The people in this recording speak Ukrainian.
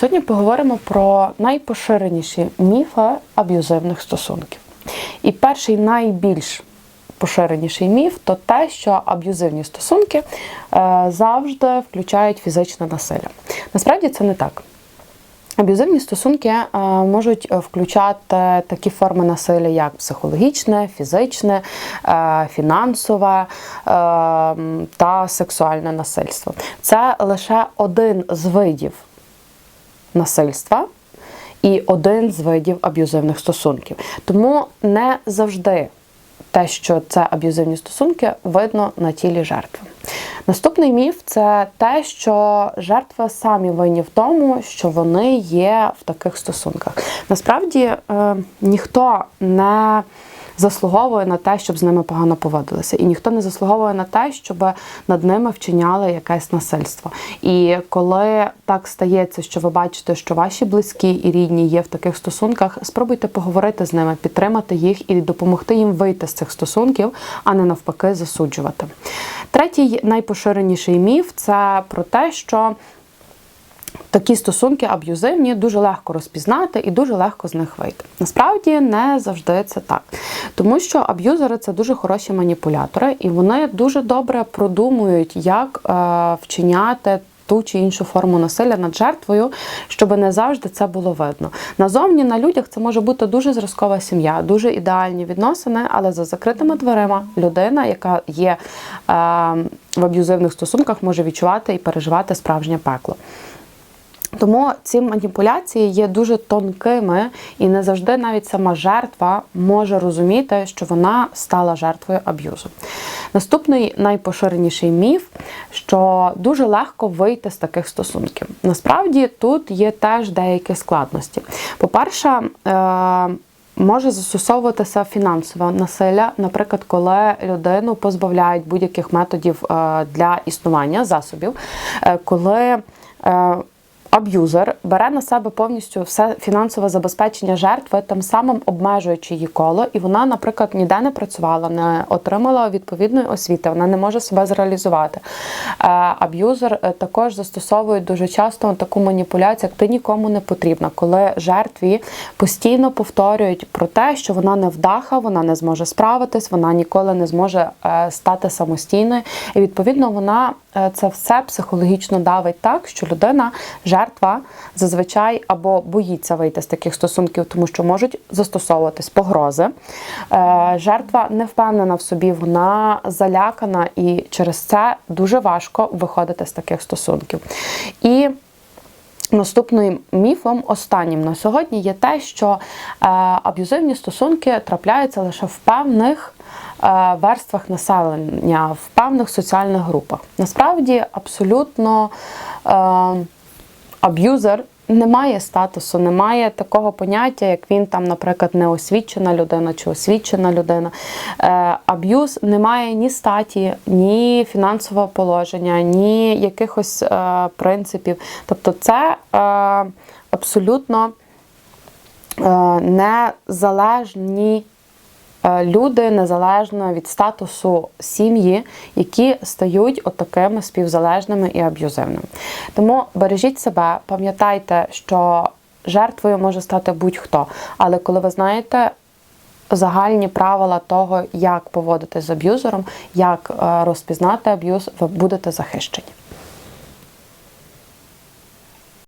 Сьогодні поговоримо про найпоширеніші міфи аб'юзивних стосунків. І перший найбільш поширеніший міф то те, що аб'юзивні стосунки е, завжди включають фізичне насилля. Насправді це не так. Аб'юзивні стосунки е, можуть включати такі форми насилля, як психологічне, фізичне, е, фінансове е, та сексуальне насильство. Це лише один з видів насильства і один з видів аб'юзивних стосунків. Тому не завжди те, що це аб'юзивні стосунки, видно на тілі жертви. Наступний міф це те, що жертви самі винні в тому, що вони є в таких стосунках. Насправді е, ніхто не заслуговує на те, щоб з ними погано поводилися, і ніхто не заслуговує на те, щоб над ними вчиняли якесь насильство. І коли так стається, що ви бачите, що ваші близькі і рідні є в таких стосунках, спробуйте поговорити з ними, підтримати їх і допомогти їм вийти з цих стосунків, а не навпаки засуджувати. Третій найпоширеніший міф це про те, що Такі стосунки аб'юзивні дуже легко розпізнати і дуже легко з них вийти. Насправді не завжди це так. Тому що аб'юзери це дуже хороші маніпулятори, і вони дуже добре продумують, як е, вчиняти. Ту чи іншу форму насилля над жертвою, щоб не завжди це було видно. Назовні на людях це може бути дуже зразкова сім'я, дуже ідеальні відносини, але за закритими дверима людина, яка є е, в аб'юзивних стосунках, може відчувати і переживати справжнє пекло. Тому ці маніпуляції є дуже тонкими, і не завжди навіть сама жертва може розуміти, що вона стала жертвою аб'юзу. Наступний найпоширеніший міф, що дуже легко вийти з таких стосунків. Насправді тут є теж деякі складності. По-перше, е, Може застосовуватися фінансове насилля, наприклад, коли людину позбавляють будь-яких методів е, для існування засобів, е, коли аб'юзер бере на себе повністю все фінансове забезпечення жертви, тим самим обмежуючи її коло, і вона, наприклад, ніде не працювала, не отримала відповідної освіти, вона не може себе зреалізувати. Е, аб'юзер е, також застосовує дуже часто таку маніпуляцію, як ти нікому не потрібна, коли жертві постійно повторюють про те, що вона не вдаха, вона не зможе справитись, вона ніколи не зможе е, стати самостійною. І відповідно вона це все психологічно давить так, що людина жертва зазвичай або боїться вийти з таких стосунків, тому що можуть застосовуватись погрози. Е, жертва не впевнена в собі, вона залякана, і через це дуже важко виходити з таких стосунків. І Наступним міфом, останнім на сьогодні, є те, що е, аб'юзивні стосунки трапляються лише в певних е, верствах населення, в певних соціальних групах. Насправді, абсолютно е, аб'юзер не має статусу, немає такого поняття, як він там, наприклад, неосвічена людина чи освічена людина. Е, аб'юз не має ні статі, ні фінансового положення, ні якихось е, принципів. Тобто, це е, абсолютно незалежні Е, люди незалежно від статусу сім'ї, які стають отакими співзалежними і аб'юзивними. Тому бережіть себе, пам'ятайте, що жертвою може стати будь-хто. Але коли ви знаєте загальні правила того, як поводитись з аб'юзером, як е, розпізнати аб'юз, ви будете захищені.